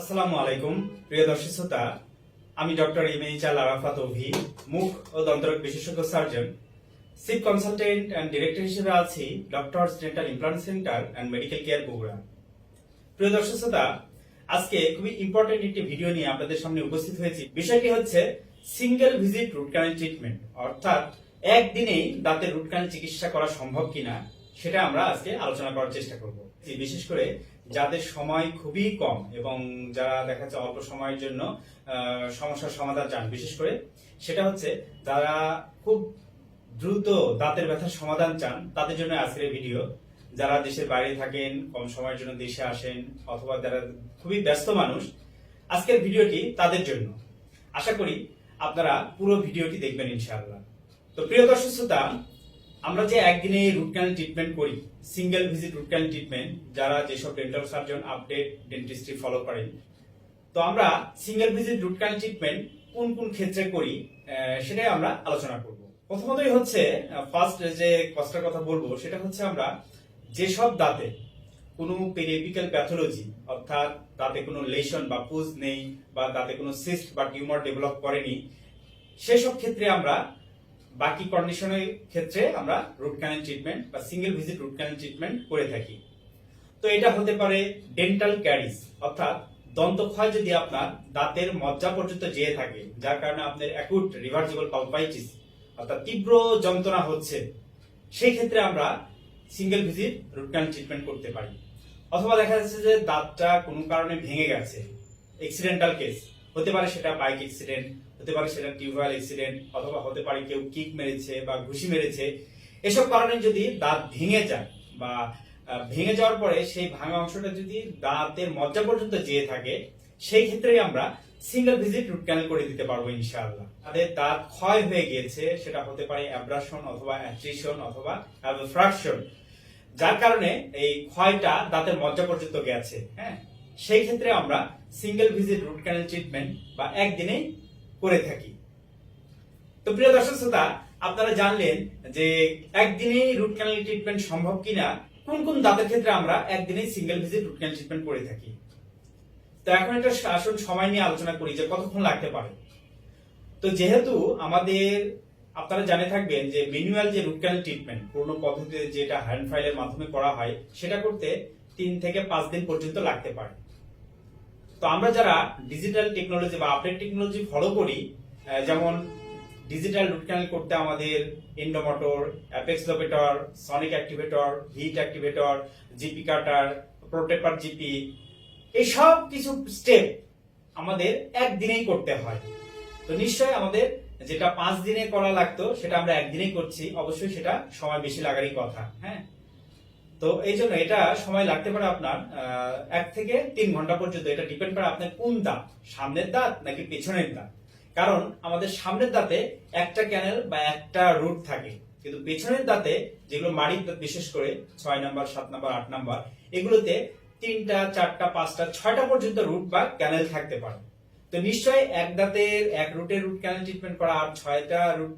আসসালামু আলাইকুম, প্রিয় দর্শক শ্রোতা। আমি ডক্টর আল আরাফাত অভি মুখ ও দন্তরোগ বিশেষজ্ঞ surgeon. Chief consultant and director হিসেবে আছি doctor dental implant centre and medical care Bogura. প্রিয় দর্শক শ্রোতা, আজকে খুবই ইম্পর্টেন্ট একটি ভিডিও নিয়ে আপনাদের সামনে উপস্থিত হয়েছি। বিষয়টি হচ্ছে single visit root canal treatment অর্থাৎ একদিনেই দাঁতের রুট ক্যানাল চিকিৎসা করা সম্ভব কিনা, সেটা আমরা আজকে আলোচনা করার চেষ্টা করব। বিশেষ করে যাদের সময় খুবই কম এবং যারা দেখা যাচ্ছে অল্প সময়ের জন্য সমস্যার সমাধান চান, বিশেষ করে সেটা হচ্ছে যারা খুব দ্রুত দাঁতের ব্যথার সমাধান চান, তাদের জন্য আজকের ভিডিও। যারা দেশের বাইরে থাকেন, কম সময়ের জন্য দেশে আসেন, অথবা যারা খুবই ব্যস্ত মানুষ, আজকের ভিডিওটি তাদের জন্য। আশা করি আপনারা পুরো ভিডিওটি দেখবেন ইনশাআল্লাহ। তো প্রিয় দর্শক শ্রোতা আমরা যে একদিনে রুট ক্যানাল ট্রিটমেন্ট করি single visit root canal treatment যারা যেসব dental surgeon update dentistry follow করেন, তো আমরা single visit root canal treatment কোন কোন ক্ষেত্রে করি সেটাই আমরা আলোচনা করব। প্রথমতই হচ্ছে ফার্স্ট যে কষ্টের কথা বলব, সেটা হচ্ছে আমরা যেসব দাঁতে কোনো পেরিয়েপিক্যাল প্যাথোলজি অর্থাৎ দাঁতে কোনো লেশন বা পুজ নেই, বা দাঁতে কোনো সিস্ট বা টিউমার ডেভেলপ করেনি, সেসব ক্ষেত্রে আমরা বাকি কন্ডিশনের ক্ষেত্রে আমরা রুট ক্যানাল ট্রিটমেন্ট বা single visit root canal treatment করে থাকি। তো এটা হতে পারে ডেন্টাল ক্যারিজ অর্থাৎ দন্তক্ষয় যদি আপনার দাঁতের মজ্জা পর্যন্ত যেয়ে থাকে, যার কারণে আপনার অ্যাকুট রিভার্সিবল পালপাইটিস অর্থাৎ তীব্র যন্ত্রণা হচ্ছে সেই ক্ষেত্রে আমরা single visit root canal treatment করতে পারি। অথবা দেখা যাচ্ছে যে দাঁতটা কোনো কারণে ভেঙে গেছে এক্সিডেন্টাল কেস হতে পারে সেটা বাইক অ্যাক্সিডেন্ট হতে পারে সেটা টিউবওয়েল অ্যাক্সিডেন্ট অথবা হতে পারে কেউ কিক মেরেছে বা ঘুষি মেরেছে। এসব কারণে যদি দাঁত ভেঙে যায় বা ভেঙে যাওয়ার পরে সেই ভাঙা অংশটা যদি দাঁতের মজ্জা পর্যন্ত যেয়ে থাকে, সেই ক্ষেত্রে আমরা সিঙ্গেল ভিজিট রুট ক্যানেল করে দিতে পারব ইনশাআল্লাহ। তাদের দাঁত ক্ষয় হয়ে গিয়েছে, সেটা হতে পারে অ্যাব্রাশন অথবা অ্যাট্রিশন অথবা ফ্রাকশন যার কারণে এই ক্ষয়টা দাঁতের মজ্জা পর্যন্ত গেছে হ্যাঁ? সেই ক্ষেত্রে আমরা single visit root canal treatment বা একদিনেই করে থাকি। তো প্রিয় দর্শক শ্রোতা, আপনারা জানলেন যে একদিনেই রুট ক্যানাল ট্রিটমেন্ট সম্ভব কিনা, কোন কোন দাঁতের ক্ষেত্রে আমরা একদিনেই single visit root canal treatment করে থাকি। তো এখন একটা আসল সময় নিয়ে আলোচনা করি যে কতক্ষণ লাগতে পারে। তো যেহেতু আমাদের, আপনারা জানে থাকবেন যে ম্যানুয়াল যে রুট ক্যানাল ট্রিটমেন্ট পুরনো পদ্ধতিতে যেটা হ্যান্ড ফাইলের মাধ্যমে করা হয়, সেটা করতে তিন থেকে পাঁচ দিন পর্যন্ত লাগতে পারে। তো আমরা যারা ডিজিটাল টেকনোলজি বা আপডেট টেকনোলজি ফলো করি যেমন ডিজিটাল রুট ক্যানেল করতে আমাদের endomotor apex locator sonic activator heat activator GP cutter ProTaper GP এই সব কিছু স্টেপ আমাদের একদিনেই করতে হয়। তো নিশ্চয় আমাদের যেটা পাঁচ দিনে করা লাগতো, সেটা আমরা একদিনেই করছি, অবশ্যই সেটা সময় বেশি লাগারই কথা হ্যাঁ? তো এই জন্য এটা সময় লাগতে পারে আপনার এক থেকে তিন ঘণ্টা পর্যন্ত। এটা ডিপেন্ড করে আপনার কোন দাঁত, সামনের দাঁত নাকি পেছনের দাঁত। কারণ আমাদের সামনের দাঁতে একটা ক্যানেল বা একটা রুট থাকে। কিন্তু পেছনের দাঁতে যেগুলো মাড়ির দাঁত বিশেষ করে, ছয় নাম্বার, সাত নাম্বার, আট নাম্বার, এগুলোতে তিনটা, চারটা, পাঁচটা, ছয়টা পর্যন্ত রুট বা ক্যানেল থাকতে পারে। তো নিশ্চয়ই এক দাঁতের, এক রুটের রুট ক্যানেল ট্রিটমেন্ট করা আর ছয়টা রুট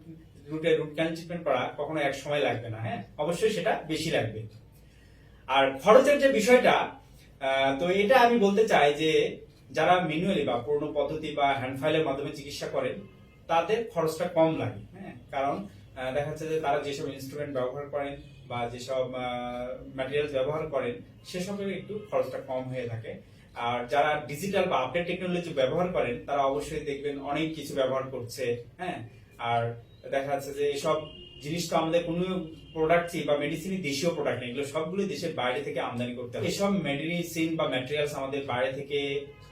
রুটের রুট ক্যানেল ট্রিটমেন্ট করা কখনো এক সময় লাগবে না হ্যাঁ? অবশ্যই সেটা বেশি লাগবে। আর খরচের যে বিষয়টা তো এটা আমি বলতে চাই যে, যারা ম্যানুয়ালি বা পুরনো পদ্ধতি বা হ্যান্ড ফাইলের মাধ্যমে চিকিৎসা করেন, তাদের খরচটা কম লাগে হ্যাঁ? কারণ দেখা যাচ্ছে যে তারা যেসব ইনস্ট্রুমেন্ট ব্যবহার করেন বা যেসব ম্যাটেরিয়ালস ব্যবহার করেন, সেসবের একটু খরচটা কম হয়ে থাকে। আর যারা ডিজিটাল বা আপডেট টেকনোলজি ব্যবহার করেন, তারা অবশ্যই দেখবেন অনেক কিছু ব্যবহার করছে হ্যাঁ? আর দেখা যাচ্ছে যে এসব জিনিস তো আমাদের কোনো প্রোডাক্টই বা মেডিসিনই দেশীয় প্রোডাক্ট এগুলো সবগুলো দেশের বাইরে থেকে আমদানি করতে হয়। এসব মেডিসিন বা ম্যাটেরিয়ালস আমাদের বাইরে থেকে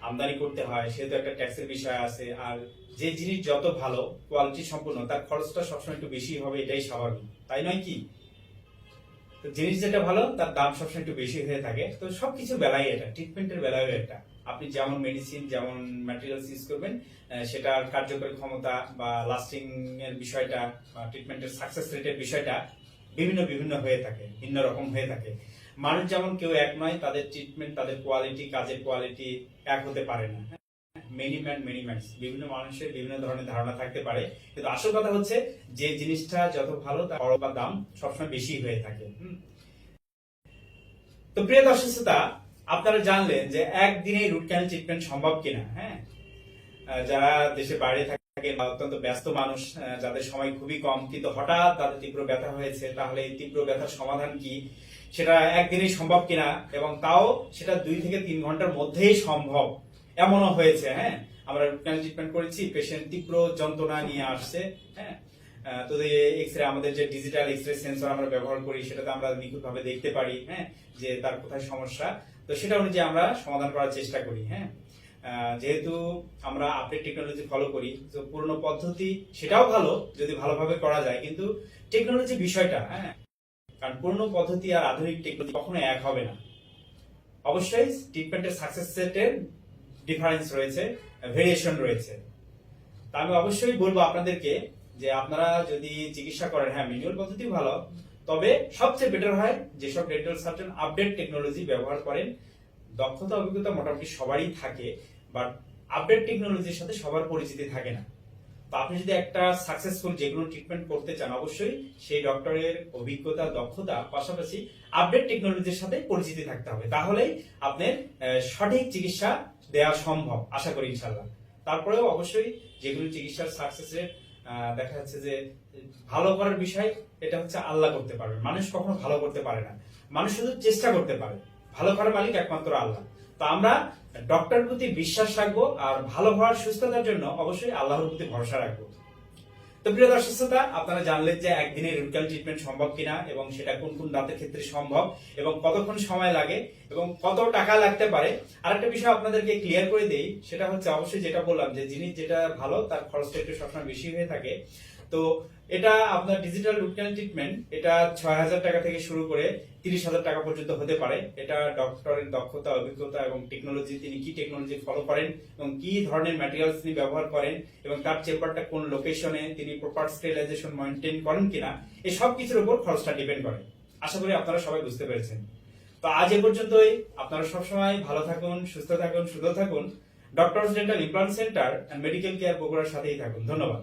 আমদানি করতে হয়, সেহেতু একটা ট্যাক্সের বিষয় আছে। আর যে জিনিস যত ভালো কোয়ালিটি সম্পূর্ণ, তার খরচটা সবসময় একটু বেশি হবে, এটাই স্বাভাবিক। তাই নয় কি? তো জিনিস যেটা ভালো, তার দাম সবসময় একটু বেশি হয়ে থাকে। তো সবকিছু বেলায় এটা ট্রিটমেন্টের বেলায় এটা। আপনি যেমন মেডিসিন যেমন ম্যাটেরিয়ালস ইউজ করবেন সেটার কার্যকরী ক্ষমতা বা লাস্টিং এর বিষয়টা বা ট্রিটমেন্টের সাকসেস রেটের বিষয়টা বিভিন্ন বিভিন্ন হয়ে থাকে, ভিন্ন রকম হয়ে থাকে। মানুষ যেমন কেউ এক নয়, তাদের ট্রিটমেন্ট তাদের কোয়ালিটি কাজের কোয়ালিটি এক হতে পারে না। মেনি ম্যান মেনি ম্যানস বিভিন্ন মানুষের বিভিন্ন ধরনের ধারণা থাকতে পারে। কিন্তু আসল কথা হচ্ছে, যে জিনিসটা যত ভালো, তার বা দাম সবসময় বেশি হয়ে থাকে। তো প্রিয় দর্শক শ্রোতা আপনারা জানলেন যে একদিনে রুট ক্যানাল ট্রিটমেন্ট সম্ভব কিনা হ্যাঁ? যারা দেশের বাইরে থাকে বা অত্যন্ত ব্যস্ত মানুষ যাদের সময় খুবই কম, কিন্তু হঠাৎ তাদের তীব্র ব্যথা হয়েছে, তাহলে এই তীব্র ব্যথার সমাধান কি? সেটা একদিনেই সম্ভব কিনা? এবং তাও সেটা দুই থেকে তিন ঘণ্টার মধ্যেই সম্ভব। এমনও হয়েছে হ্যাঁ? আমরা রুট ক্যানাল ট্রিটমেন্ট করেছি পেশেন্ট তীব্র যন্ত্রণা নিয়ে আসছে হ্যাঁ? তো এক্স রে আমাদের যে ডিজিটাল এক্স রে সেন্সর আমরা ব্যবহার করি, সেটাতে আমরা নিখুঁতভাবে দেখতে পারি হ্যাঁ যে তার কোথায় সমস্যা। তো সেটা অনুযায়ী আমরা সমাধান করার চেষ্টা করি হ্যাঁ। যেহেতু আমরা আপডেট টেকনোলজি ফলো করি, তো পুরনো পদ্ধতি সেটাও ভালো, যদি ভালোভাবে করা যায়। কিন্তু টেকনোলজি বিষয়টা হ্যাঁ কারণ পুরনো পদ্ধতি আর আধুনিক টেকনোলজি কখনো এক হবে না। অবশ্যই ট্রিটমেন্টের সাকসেস সেটের ডিফারেন্স রয়েছে ভেরিয়েশন রয়েছে। তা আমি অবশ্যই বলব আপনাদেরকে যে আপনারা যদি চিকিৎসা করেন হ্যাঁ ম্যানুয়াল পদ্ধতি ভালো, তবে সবচেয়ে বেটার হয় যেসব ডেন্টাল সার্জন আপডেট টেকনোলজি ব্যবহার করেন। দক্ষতা, অভিজ্ঞতা মোটামুটি সবারই থাকে বাট আপডেট টেকনোলজির সাথে সবার পরিচিতি থাকে না। তো আপনি যদি একটা সাকসেসফুল যেগুলো ট্রিটমেন্ট করতে চান, অবশ্যই সেই ডক্টরের অভিজ্ঞতা, দক্ষতা, পাশাপাশি আপডেট টেকনোলজির সাথে পরিচিতি থাকতে হবে। তাহলেই আপনার সঠিক চিকিৎসা দেওয়া সম্ভব, আশা করি ইনশাল্লাহ তারপরেও অবশ্যই যেগুলো চিকিৎসার সাকসেসের দেখা যাচ্ছে যে ভালো করার বিষয় এটা হচ্ছে আল্লাহ করতে পারবে মানুষ কখনো ভালো করতে পারে না। মানুষ শুধু চেষ্টা করতে পারে। ভালো করার মালিক একমাত্র আল্লাহ। তো আমরা ডক্টর প্রতি বিশ্বাস রাখব আর ভালো হওয়ার সুস্থতার জন্য অবশ্যই আল্লাহর প্রতি ভরসা রাখব। তো প্রিয় দর্শক শ্রোতা, আপনারা জানলেন যে একদিনে রুটকাল ট্রিটমেন্ট সম্ভব কিনা এবং সেটা কোন কোন দাঁতের ক্ষেত্রে সম্ভব এবং কতক্ষণ সময় লাগে এবং কত টাকা লাগতে পারে। আর একটা বিষয় আপনাদেরকে ক্লিয়ার করে দেই, সেটা হচ্ছে অবশ্যই যেটা বললাম যে জিনিস যেটা ভালো, তার খরচটা একটু সবসময় বেশি হয়ে থাকে। তো এটা আপনার ডিজিটাল রুট ক্যানাল ট্রিটমেন্ট এটা ছয় হাজার টাকা থেকে শুরু করে তিরিশ হাজার টাকা পর্যন্ত হতে পারে। এটা ডক্টরের দক্ষতা, অভিজ্ঞতা এবং টেকনোলজি তিনি কি টেকনোলজি ফলো করেন এবং কি ধরনের ম্যাটেরিয়ালস তিনি ব্যবহার করেন এবং তার চেম্বারটা কোন লোকেশনে তিনি প্রপার স্টেলাইজেশন মেনটেন করেন কিনা, এই সব কিছুর উপর খরচটা ডিপেন্ড করে। আশা করি আপনারা সবাই বুঝতে পেরেছেন। তো আজ এ পর্যন্তই। আপনারা সবসময় ভালো থাকুন, সুস্থ থাকুন, সুন্দর থাকুন। Doctors dental implant centre and medical care বগুড়ার সাথেই থাকুন। ধন্যবাদ।